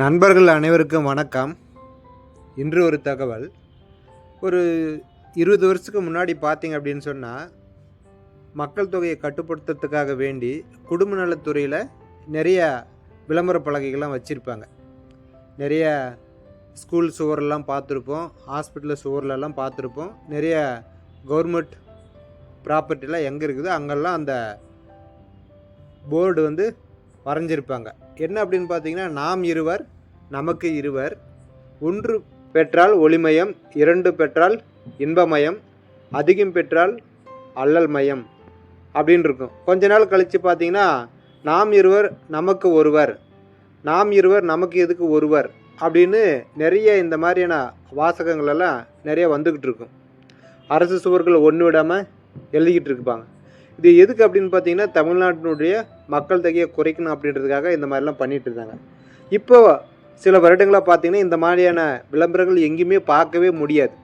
நண்பர்கள் அனைவருக்கும் வணக்கம். இன்று ஒரு தகவல். ஒரு இருபது வருஷத்துக்கு முன்னாடி பார்த்தீங்க அப்படின்னு சொன்னால் மக்கள் தொகையை கட்டுப்படுத்துறதுக்காக வேண்டி குடும்ப நலத்துறையில் நிறைய விளம்பர பலகைகள்லாம் வச்சுருப்பாங்க. நிறைய ஸ்கூல் சுவரெல்லாம் பார்த்துருப்போம் ஹாஸ்பிட்டல் சுவர்லெல்லாம் பார்த்துருப்போம். நிறைய கவர்மெண்ட் ப்ராப்பர்ட்டிலாம் எங்கே இருக்குதோ அங்கெல்லாம் அந்த போர்டு வந்து வரைஞ்சிருப்பாங்க. என்ன அப்படின்னு பார்த்தீங்கன்னா நாம் இருவர் நமக்கு இருவர். ஒன்று பெற்றால் ஒளிமயம் இரண்டு பெற்றால் இன்பமயம் அதிகம் பெற்றால் அல்லல் மயம் அப்படின்னு இருக்கும் கொஞ்ச நாள் கழித்து பார்த்தீங்கன்னா நாம் இருவர் நமக்கு ஒருவர். நாம் இருவர் நமக்கு எதுக்கு ஒருவர் அப்படின்னு நிறைய இந்த மாதிரியான வாசகங்களெல்லாம் நிறைய வந்துக்கிட்டு இருக்கும் அரசு சுவர்கள் ஒன்று விடாமல் எழுதிக்கிட்டு இருப்பாங்க. இது எதுக்கு அப்படின்னு பார்த்தீங்கன்னா தமிழ்நாட்டினுடைய மக்கள் தொகையை குறைக்கணும் அப்படின்றதுக்காக இந்த மாதிரிலாம் பண்ணிகிட்டு இருந்தாங்க. இப்போ சில வருடங்களாக பார்த்தீங்கன்னா இந்த மாதிரியான விளம்பரங்கள் எங்கேயுமே பார்க்கவே முடியாது.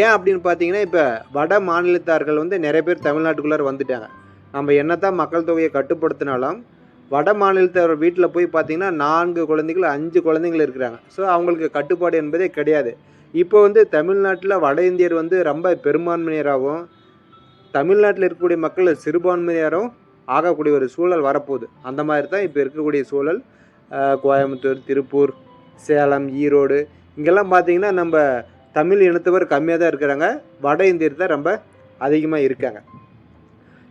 ஏன் அப்படின்னு பார்த்தீங்கன்னா இப்போ வட மாநிலத்தார்கள் வந்து நிறைய பேர் தமிழ்நாட்டுக்குள்ளார வந்துட்டாங்க. நம்ம என்னதான் மக்கள் தொகையை கட்டுப்படுத்தினாலும் வட மாநிலத்தவர் வீட்டில் போய் பார்த்தீங்கன்னா நான்கு குழந்தைகள் அஞ்சு குழந்தைகள் இருக்கிறாங்க. ஸோ அவங்களுக்கு கட்டுப்பாடு என்பதே கிடையாது. இப்போ வந்து தமிழ்நாட்டில் வட இந்தியர் வந்து ரொம்ப பெரும்பான்மையராகவும் தமிழ்நாட்டில் இருக்கக்கூடிய மக்கள் சிறுபான்மையாரும் ஆகக்கூடிய ஒரு சூழல் வரப்போகுது. அந்த மாதிரி தான் இப்போ இருக்கக்கூடிய சூழல். கோயம்புத்தூர் திருப்பூர் சேலம் ஈரோடு இங்கெல்லாம் பார்த்திங்கன்னா நம்ம தமிழ் இனத்தவர் கம்மியாக தான் இருக்கிறாங்க. வட இந்தியர் தான் ரொம்ப அதிகமாக இருக்காங்க.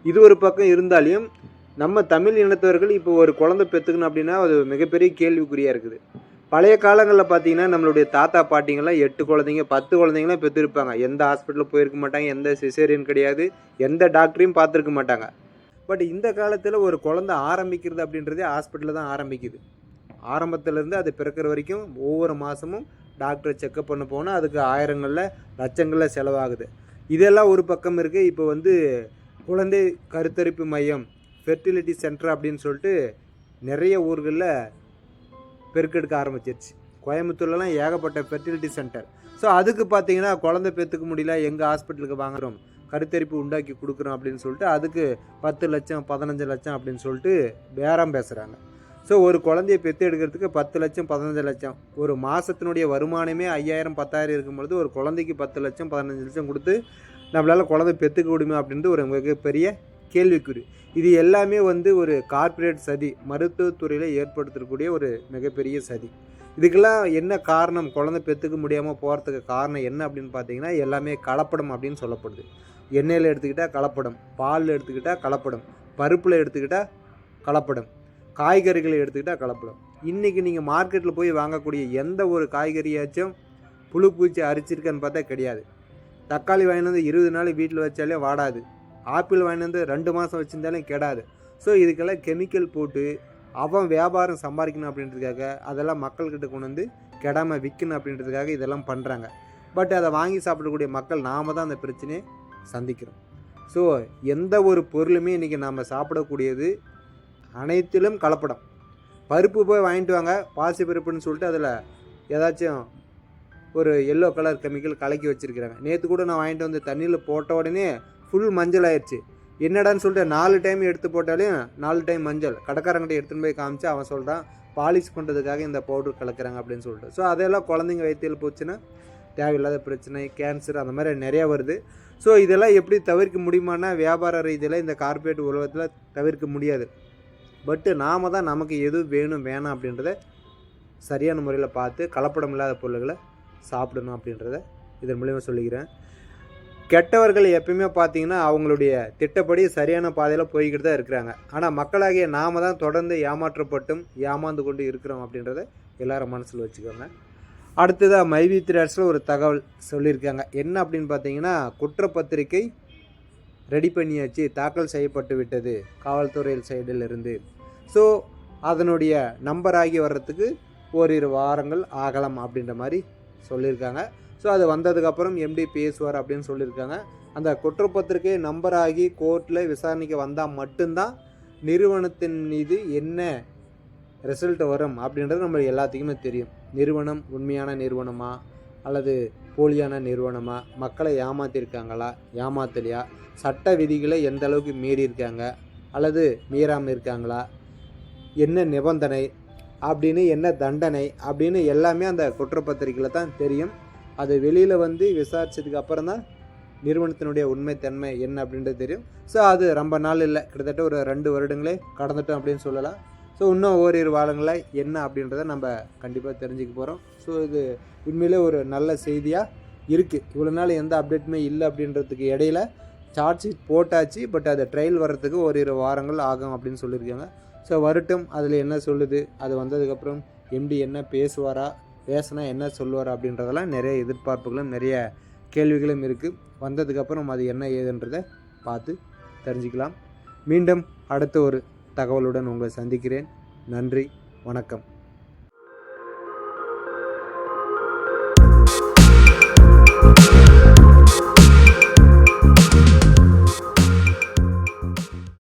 இது ஒரு பக்கம் இருந்தாலையும் நம்ம தமிழ் இனத்தவர்கள் இப்போ ஒரு குழந்தை பெற்றுக்கணும் அப்படின்னா அது மிகப்பெரிய கேள்விக்குறியாக இருக்குது. பழைய காலங்களில் பார்த்தீங்கன்னா நம்மளுடைய தாத்தா பாட்டிங்கெல்லாம் எட்டு குழந்தைங்க பத்து குழந்தைங்களாம் பெற்றிருப்பாங்க எந்த ஹாஸ்பிட்டலில் போயிருக்க மாட்டாங்க எந்த சிசேரியன் கிடையாது எந்த டாக்டரையும் பார்த்துருக்க மாட்டாங்க. பட் இந்த காலத்தில் ஒரு குழந்தை ஆரம்பிக்கிறது அப்படின்றதே ஹாஸ்பிட்டலில் தான் ஆரம்பிக்குது. ஆரம்பத்துலேருந்து அது பிறக்கிற வரைக்கும் ஒவ்வொரு மாதமும் டாக்டரை செக்கப் பண்ண போனால் அதுக்கு ஆயிரங்களில் லட்சங்களில் செலவாகுது. இதெல்லாம் ஒரு பக்கம் இருக்குது இப்போ வந்து குழந்தை கருத்தரிப்பு மையம் ஃபெர்டிலிட்டி சென்டர் அப்படின்னு சொல்லிட்டு நிறைய ஊர்களில் பெருக்கெடுக்க ஆரம்பிச்சிருச்சு. கோயம்புத்தூர்லலாம் ஏகப்பட்ட ஃபெர்டிலிட்டி சென்டர் ஸோ அதுக்கு பார்த்தீங்கன்னா குழந்தை பெற்றுக்க முடியல. எங்கள் ஹாஸ்பிட்டலுக்கு வாங்குறோம். கருத்தரிப்பு உண்டாக்கி கொடுக்குறோம் அப்படின்னு சொல்லிட்டு அதுக்கு பத்து லட்சம் பதினஞ்சு லட்சம் அப்படின்னு சொல்லிட்டு பேரம் பேசுகிறாங்க ஸோ ஒரு குழந்தைய பெற்று எடுக்கிறதுக்கு பத்து லட்சம் பதினஞ்சு லட்சம். ஒரு மாதத்தினுடைய வருமானமே ஐயாயிரம் பத்தாயிரம் இருக்கும் பொழுது ஒரு குழந்தைக்கு பத்து லட்சம் பதினஞ்சு லட்சம் கொடுத்து நம்மளால் குழந்தை பெற்றுக்க முடியுமா அப்படின்றது ஒரு மிகப்பெரிய கேள்விக்குறி. இது எல்லாமே வந்து ஒரு கார்ப்பரேட் சதி மருத்துவத்துறையில் ஏற்படுத்தக்கூடிய ஒரு மிகப்பெரிய சதி. இதுக்கெல்லாம் என்ன காரணம்? குழந்தை பெற்றுக்க முடியாமல் போகிறதுக்கு காரணம் என்ன அப்படின்னு பார்த்தீங்கன்னா எல்லாமே கலப்படம் அப்படின்னு சொல்லப்படுது. எண்ணெயில் எடுத்துக்கிட்டால் கலப்படம் பாலில் எடுத்துக்கிட்டால் கலப்படம் பருப்பில் எடுத்துக்கிட்டால் கலப்படம். காய்கறிகளை எடுத்துக்கிட்டால் கலப்படம். இன்றைக்கி நீங்கள் மார்க்கெட்டில் போய் வாங்கக்கூடிய எந்த ஒரு காய்கறியாச்சும் புழு பூச்சி அரிச்சிருக்கான்னு பார்த்தா கிடையாது. தக்காளி வாங்கிட்டு வந்து இருபது நாள் வீட்டில் வச்சாலே வாடாது. ஆப்பிள் வாங்கிட்டு வந்து ரெண்டு மாதம் வச்சுருந்தாலும் கெடாது. ஸோ இதுக்கெல்லாம் கெமிக்கல் போட்டு அவன் வியாபாரம் சம்பாதிக்கணும் அப்படின்றதுக்காக அதெல்லாம் மக்கள்கிட்ட கொண்டு வந்து கெடாமல் விற்கணும் அப்படின்றதுக்காக இதெல்லாம் பண்ணுறாங்க பட் அதை வாங்கி சாப்பிடக்கூடிய மக்கள் நாம தான் அந்த பிரச்சனையை சந்திக்கிறோம். ஸோ எந்த ஒரு பொருளுமே இன்றைக்கி நாம் சாப்பிடக்கூடியது அனைத்திலும் கலப்படம். பருப்பு போய் வாங்கிட்டு வாங்க பாசி பருப்புன்னு சொல்லிட்டு அதில் ஏதாச்சும் ஒரு எல்லோ கலர் கெமிக்கல் கலக்கி வச்சுருக்கிறாங்க நேற்று கூட நான் வாங்கிட்டு வந்து தண்ணியில் போட்ட உடனே ஃபுல் மஞ்சள் ஆயிடுச்சு என்னடான்னு சொல்லிட்டு நாலு டைம் எடுத்து போட்டாலையும் நாலு டைம் மஞ்சள். கடைக்காரங்கிட்ட எடுத்துன்னு போய் காமிச்சு அவன் சொல்கிறான் பாலிஷ் பண்ணுறதுக்காக இந்த பவுடர் கலக்கிறாங்க அப்படின்னு சொல்லிட்டு. ஸோ அதெல்லாம் குழந்தைங்க வயிற்றில் போச்சுன்னா தேவையில்லாத பிரச்சனை கேன்சர் அந்த மாதிரி நிறையா வருது. ஸோ இதெல்லாம் எப்படி தவிர்க்க முடியுமானா வியாபார ரீதியில் இந்த கார்ப்பரேட் உலகத்தில் தவிர்க்க முடியாது. பட்டு நாம தான் நமக்கு எது வேணும் வேணாம் அப்படின்றத சரியான முறையில் பார்த்து கலப்படம் இல்லாத பொருள்களை சாப்பிடணும் அப்படின்றத இதன் மூலிமா சொல்லிக்கிறேன். கெட்டவர்கள் எப்பயுமே பார்த்தீங்கன்னா அவங்களுடைய திட்டப்படி சரியான பாதையில் போய்கிட்டு தான் இருக்கிறாங்க. ஆனால் மக்களாகிய நாம தான் தொடர்ந்து ஏமாற்றப்பட்டும் ஏமாந்து கொண்டு இருக்கிறோம் அப்படின்றத எல்லாரும் மனசில் வச்சுக்கோங்க. அடுத்ததாக மைவி த்ரேட்ஸில் ஒரு தகவல் சொல்லியிருக்காங்க. என்ன அப்படின்னு பார்த்தீங்கன்னா குற்றப்பத்திரிக்கை ரெடி பண்ணியாச்சு தாக்கல் செய்யப்பட்டு விட்டது காவல்துறையில் சைடில் இருந்து ஸோ அதனுடைய நம்பர் ஆகி வர்றதுக்கு ஓரிரு வாரங்கள் ஆகலாம் அப்படின்ற மாதிரி சொல்லியிருக்காங்க. ஸோ அது வந்ததுக்கப்புறம் எம்டி பேசுவார் அப்படின்னு சொல்லியிருக்காங்க. அந்த குற்றப்பத்திரிகை நம்பர் ஆகி கோர்ட்டில் விசாரணைக்கு வந்தால் மட்டும்தான் நிறுவனத்தின் மீது என்ன ரிசல்ட் வரும் அப்படின்றது நம்ம எல்லாத்துக்குமே தெரியும். நிறுவனம் உண்மையான நிறுவனமா? அல்லது போலியான நிறுவனமா? மக்களை ஏமாத்திருக்காங்களா? ஏமாத்தலையா? சட்ட விதிகளை எந்த அளவுக்கு மீறி இருக்காங்க? அல்லது மீறாமல் இருக்காங்களா? என்ன நிபந்தனை? அப்படின்னு என்ன தண்டனை? அப்படின்னு எல்லாமே அந்த குற்றப்பத்திரிக்கையில் தான் தெரியும். அது வெளியில் வந்து விசாரித்ததுக்கு அப்புறம் தான் நிறுவனத்தினுடைய உண்மைத்தன்மை என்ன அப்படின்றது தெரியும். ஸோ அது ரொம்ப நாள் இல்லை. கிட்டத்தட்ட ஒரு ரெண்டு வருடங்களே கடந்துட்டோம் அப்படின்னு சொல்லலாம். ஸோ இன்னும் ஓரிரு வாரங்களில் என்ன அப்படின்றத நம்ம கண்டிப்பாக தெரிஞ்சுக்க போகிறோம் ஸோ இது உண்மையிலே ஒரு நல்ல செய்தியாக இருக்குது இவ்வளோ நாள் எந்த அப்டேட்டுமே இல்லை அப்படின்றதுக்கு இடையில சார்ஜ் ஷீட் போட்டாச்சு. பட் அது ட்ரையல் வர்றதுக்கு இரு வாரங்கள் ஆகும் அப்படின்னு சொல்லியிருக்காங்க. ஸோ வரட்டும். அதில் என்ன சொல்லுது? அது வந்ததுக்கப்புறம் எம்டி என்ன பேசுவாரா? பேசினா என்ன சொல்லுவாரா அப்படின்றதெல்லாம் நிறைய எதிர்பார்ப்புகளும் நிறைய கேள்விகளும் இருக்குது வந்ததுக்கப்புறம் அது என்ன ஏதுன்றதை பார்த்து தெரிஞ்சுக்கலாம். மீண்டும் அடுத்த ஒரு தகவலுடன் உங்களை சந்திக்கிறேன். நன்றி வணக்கம்.